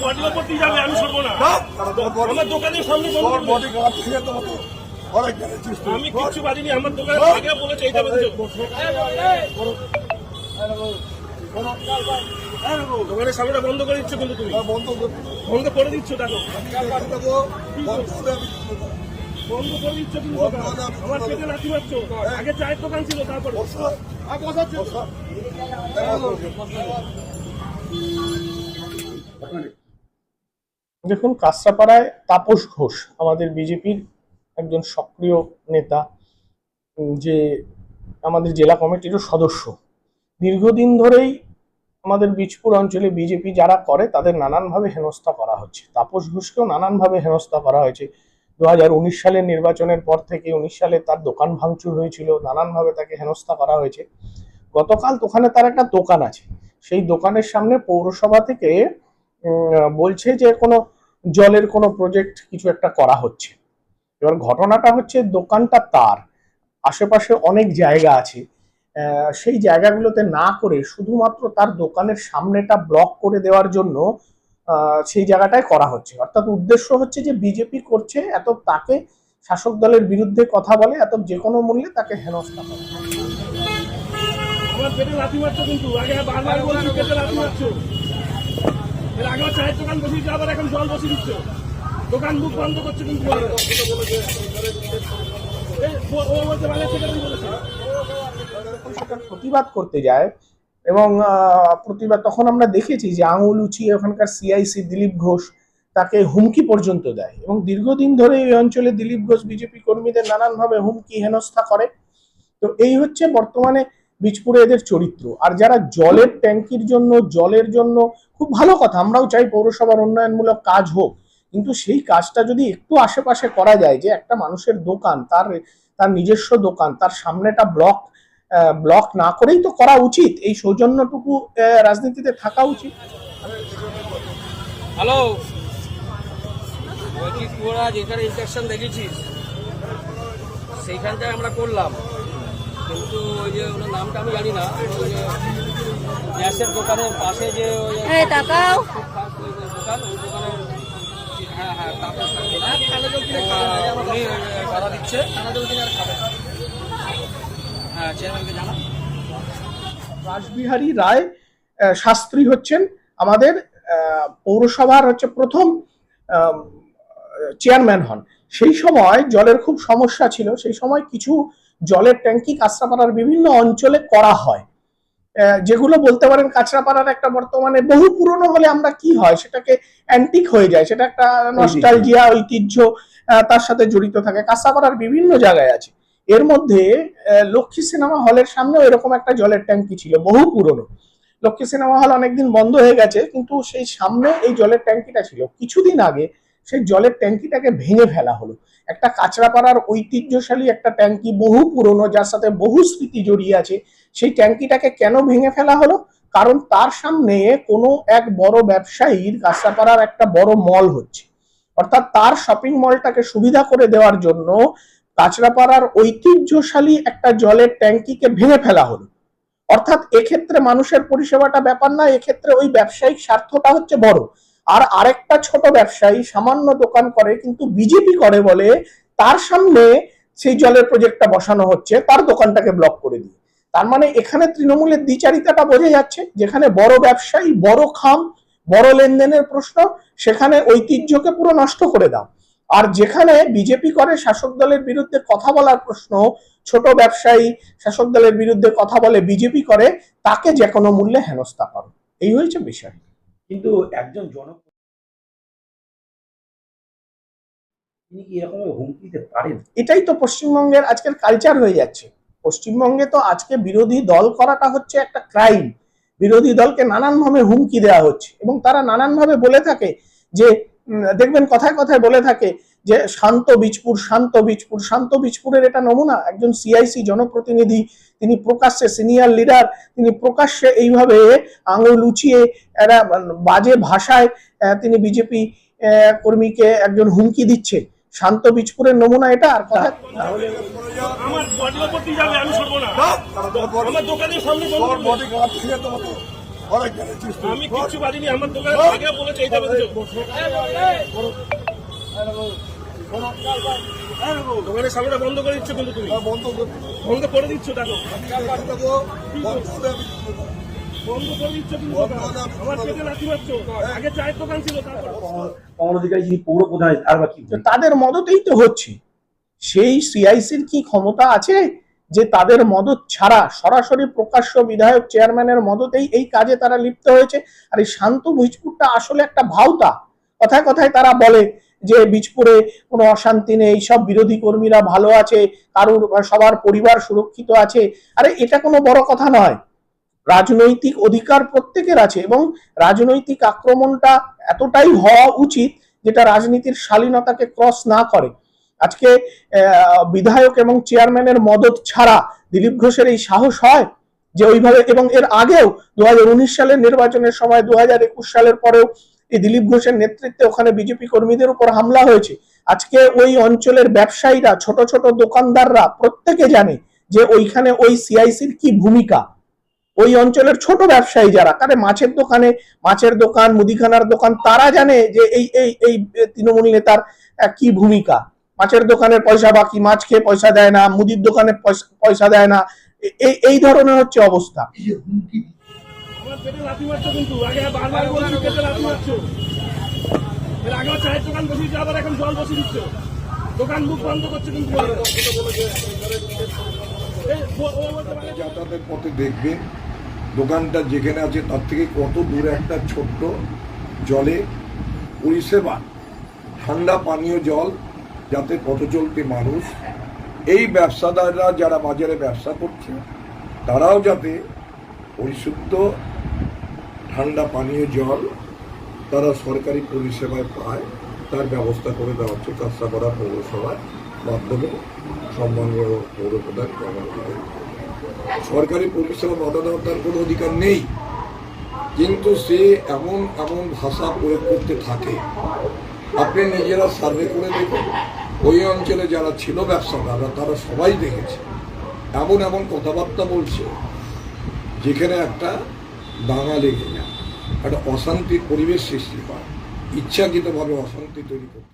বডির ওপর দিয়ে যাবে আমি সরবো না। না, তোর body- আমার দোকানের সামনে বন্ধ বডি। আমি কিচ্ছু আমার দোকানে বল। আগে বলেছে দোকানের সামনেটা বন্ধ করে দিচ্ছ কিন্তু তুমি। হ্যাঁ, বন্ধ করে বন্ধ করে দিচ্ছ দেখো। বন্ধ করে দিচ্ছ। কিন্তু আমার পেটে মারছো। আগে চায়ের দোকান ছিল তারপরে। দেখুন, কাঁচরাপাড়ায় তাপস ঘোষ, আমাদের বিজেপির একজন সক্রিয় নেতা যে আমাদের জেলা কমিটিরও সদস্য। দীর্ঘদিন ধরেই আমাদের বীজপুর অঞ্চলে বিজেপি যারা করে, তাদের নানানভাবে হেনস্থা করা হচ্ছে। তাপস ঘোষকেও নানানভাবে হেনস্থা করা হয়েছে। দু হাজার উনিশ সালের নির্বাচনের পর থেকে, উনিশ সালে তার দোকান ভাঙচুর হয়েছিল, নানানভাবে তাকে হেনস্থা করা হয়েছে। গতকাল ওখানে তার একটা দোকান আছে। সেই দোকানের সামনে পৌরসভা থেকে বলছে যে কোনো জলের কোনো প্রজেক্ট কিছু একটা করা হচ্ছে। এবার ঘটনাটা হচ্ছে দোকানটা তার। আশেপাশে অনেক জায়গা আছে। সেই জায়গাগুলোতে না করে শুধুমাত্র তার দোকানের সামনেটা ব্লক করে দেওয়ার জন্য সেই জায়গাটায় করা হচ্ছে। অর্থাৎ উদ্দেশ্য হচ্ছে যে বিজেপি করছে, এত তাকে শাসক দলের বিরুদ্ধে কথা বলে, এত যে কোনো মূল্যে তাকে হেনস্থা করে। আমার পেটে লাথি মারছো কিন্তু, আগে বারবার পেটে লাথি মারছো। এর চায়ের দোকান বসিয়েছে, আবার এখন জল বসিয়ে দিচ্ছ। দোকান মুখ বন্ধ করছে কিন্তু প্রতিবাদ করতে যায় এবং প্রতিবাদ তখন আমরা দেখেছি যে আঙুল উঁচিয়ে ওখানকার সিআইসি দিলীপ ঘোষ তাকে হুমকি পর্যন্ত দেয় এবং দীর্ঘদিন ধরে এই অঞ্চলে দিলীপ ঘোষ বিজেপি কর্মীদের নানানভাবে হুমকি হেনস্থা করে। তো এই হচ্ছে বর্তমানে বীজপুরে এদের চরিত্র। আর যারা জলের ট্যাঙ্কির জন্য, জলের জন্য খুব ভালো কথা, আমরাও চাই পৌরসভার উন্নয়নমূলক কাজ হোক। কিন্তু সেই কাজটা যদি একটু আশেপাশে করা যায়, যে একটা মানুষের দোকান, তার তার নিজস্ব দোকান, তার সামনেটা ব্লক ব্লক না করেই তো করা উচিত। এই সৌজন্যটুকু রাজনীতিতে থাকা উচিত। হ্যালো যেখানে ইনস্ট্রাকশন দেখেছিস, সেইখানটায় আমরা করলাম। কিন্তু ওই যে ওনার নামটা আমি জানি না ওই যে গ্যাসের দোকানের পাশে যে ওই যে তাকাও ফুটপাত ওই যে দোকান ওই দোকানের হ্যাঁ হ্যাঁ দিচ্ছে। হ্যাঁ চেয়ারম্যানকে জানা রাসবিহারী রায় আহ, শাস্ত্রী হচ্ছেন আমাদের আহ, পৌরসভার হচ্ছে প্রথম চেয়ারম্যান হন। সেই সময় জলের খুব সমস্যা ছিল সেই সময় কিছু জলের ট্যাঙ্কি কাঁচরাপাড়ার বিভিন্ন অঞ্চলে করা হয়। যেগুলো বলতে পারেন কাঁচরাপাড়ার একটা বর্তমানে বহু পুরনো হলে আমরা কি হয়, সেটাকে অ্যান্টিক হয়ে যায়, সেটা একটা নস্টালজিয়া ঐতিহ্য তার সাথে জড়িত থাকে। কাঁচরাপাড়ার বিভিন্ন জায়গায় আছে। এর মধ্যে লক্ষ্মী সিনেমা হলের সামনেও এরকম একটা জলের ট্যাঙ্কি ছিল, বহু পুরনো। লক্ষ্মী সিনেমা হল অনেকদিন বন্ধ হয়ে গেছে, কিন্তু সেই সামনে এই জলের ট্যাঙ্কিটা ছিল। কিছুদিন আগে সেই জলের ট্যাঙ্কিটাকে ভেঙে ফেলা হলো। একটা কাঁচরাপাড়ার ঐতিহ্যশালী একটা ট্যাঙ্কি বহু পুরনো, যার সাথে বহু স্মৃতি জড়িয়ে আছে, সেই ট্যাঙ্কিটাকে কেন ভেঙে ফেলা হলো? কারণ তার সামনে কোনো এক বড় ব্যবসায়ীর কাঁচরাপাড়ার একটা বড় মল হচ্ছে। অর্থাৎ তার শপিং মলটাকে সুবিধা করে দেওয়ার জন্য কাঁচরাপাড়ার ঐতিহ্যশালী একটা জলের ট্যাঙ্কিকে ভেঙে ফেলা হলো। অর্থাৎ এক্ষেত্রে মানুষের পরিষেবাটা ব্যাপার না, এক্ষেত্রে ওই ব্যবসায়িক স্বার্থটা হচ্ছে বড়। আর আরেকটা ছোট ব্যবসায়ী সামান্য দোকান করে, কিন্তু বিজেপি করে বলে, তার সামনে সেই জলের প্রজেক্টটা বসানো হচ্ছে, তার দোকানটাকে ব্লক করে দিয়ে। তার মানে এখানে তৃণমূলের দ্বিচারিতাটা বোঝা যাচ্ছে, যেখানে বড় ব্যবসায়ী, বড় খাম, বড় লেনদেনের প্রশ্ন, সেখানে ঐতিহ্যকে পুরো নষ্ট করে দাও। আর যেখানে বিজেপি করে, শাসক দলের বিরুদ্ধে কথা বলার প্রশ্ন, ছোট ব্যবসায়ী, শাসক দলের বিরুদ্ধে কথা বলে বিজেপি করে, তাকে যে কোনো মূল্যে হেনস্থা করো। এই হয়েছে বিষয়। কিন্তু একজন জন তিনি কি এরকম হুমকি দিতে পারেন? এটাই তো পশ্চিমবঙ্গের আজকের কালচার হয়ে যাচ্ছে। পশ্চিমবঙ্গে তো আজকে বিরোধী দল করাটা হচ্ছে একটা ক্রাইম বিরোধী দলকে নানানভাবে হুমকি দেওয়া হচ্ছে এবং তারা নানানভাবে বলে থাকে যে দেখবেন কথায় কথায় বলে থাকে যে শান্ত বীজপুর শান্ত বীজপুর শান্ত বীজপুরের এটা নমুনা। একজন সিআইসি জনপ্রতিনিধি তিনি প্রকাশ্যে সিনিয়র লিডার তিনি প্রকাশ্যে এইভাবে আঙুল উঁচিয়ে একটা বাজে ভাষায় তিনি বিজেপি কর্মীকে একজন হুমকি দিচ্ছে। শান্ত বীজপুরের নমুনা এটা আর কথা আমার যাবে আমি সরবো না। না, তোর body- আমার দোকানের সামনে। আমি দোকানে আগে বলেছে এইটা দোকানের সামনেটা বন্ধ করে দিচ্ছ কিন্তু তুমি। হ্যাঁ, বন্ধ বন্ধ করে দিচ্ছ। দেখো আমি দেখে দেবো, বন্ধ হলে আমি তুলে দেবো। বন্ধ করে দিচ্ছ কিন্তু বন্ধ দোকান। হলে আমি আমার পেটে লাথি মারছো। আগে চায়ের দোকান ছিল তারপর অধিকারী যিনি পৌর প্রধান তার বা কি তাদের মদতেই তো হচ্ছে। সেই সিআইসির কি ক্ষমতা আছে যে তাদের মদত ছাড়া সরাসরি প্রকাশ্য বিধায়ক চেয়ারম্যানের মদতেই এই কাজে তারা লিপ্ত হয়েছে? আর এই শান্ত বীজপুরটা আসলে একটা ভাওতা। কথায় কথায় তারা বলে যে বীজপুরে কোনো অশান্তি নেই, সব বিরোধী কর্মীরা ভালো আছে, কারুর সবার পরিবার সুরক্ষিত আছে। আরে, এটা কোনো বড় কথা নয়। রাজনৈতিক অধিকার প্রত্যেকের আছে এবং রাজনৈতিক আক্রমণটা এতটাই হওয়া উচিত যেটা রাজনীতির শালীনতাকে ক্রস না করে। আজকে বিধায়ক এবং চেয়ারম্যানের মদত ছাড়া দিলীপ ঘোষের এই সাহস হয় যে ওইভাবে এবং এর আগেও দু হাজার উনিশ সালের নির্বাচনের সময়, দু হাজার একুশ সালের পরেও এই দিলীপ ঘোষের নেতৃত্বে ওখানে বিজেপি কর্মীদের উপর হামলা হয়েছে। আজকে ওই অঞ্চলের ব্যবসায়ীরা, ছোট ছোট দোকানদাররা প্রত্যেকে জানে যে ওইখানে ওই সিআইসির কি ভূমিকা। ওই অঞ্চলের ছোট ব্যবসায়ী যারা কারে মাছের দোকানে, মাছের দোকান, মুদিখানার দোকান, তারা জানে যে এই এই এই তৃণমূল নেতার কি ভূমিকা। মাছের দোকানের পয়সা বাকি, মাছ খেয়ে পয়সা দেয় না, মুদির দোকানে পয়সা- দেয় না। এই এই ধরনের হচ্ছে অবস্থা। লাথি মারছো কিন্তু আগে বারবার বলছি লাথি মারছো এর আগে চায়ের দোকান আবার এখন জল দিচ্ছ দোকান মুখ বন্ধ করছে কিন্তু যাতায়াতের পথে দেখবেন দোকানটা যেখানে আছে তার থেকে কত দূরে একটা ছোট্ট জলে পরিষেবা ঠান্ডা পানীয় জল যাতে পথ চলতে মানুষ এই ব্যবসাদাররা যারা বাজারে ব্যবসা করছে তারাও যাতে পরিশুদ্ধ ঠান্ডা পানীয় জল তারা সরকারি পরিষেবায় পায়, তার ব্যবস্থা করে দেওয়া হচ্ছে কাঁচরাপাড়া পৌরসভার মাধ্যমে সম্মানগত পৌর প্রধান কর্মী সরকারি পরিষেবা বাধা তার কোনো অধিকার নেই, কিন্তু সে এমন এমন ভাষা প্রয়োগ করতে থাকে। আপনি নিজেরা সার্ভে করে দেখুন, ওই অঞ্চলে যারা ছিল ব্যবসাদাররা, তারা সবাই দেখেছে। এমন এমন কথাবার্তা বলছে, যেখানে একটা দাঙ্গা লেগে যায় একটা অশান্তির পরিবেশ সৃষ্টি হয়। ইচ্ছাকৃতভাবে অশান্তি তৈরি করতে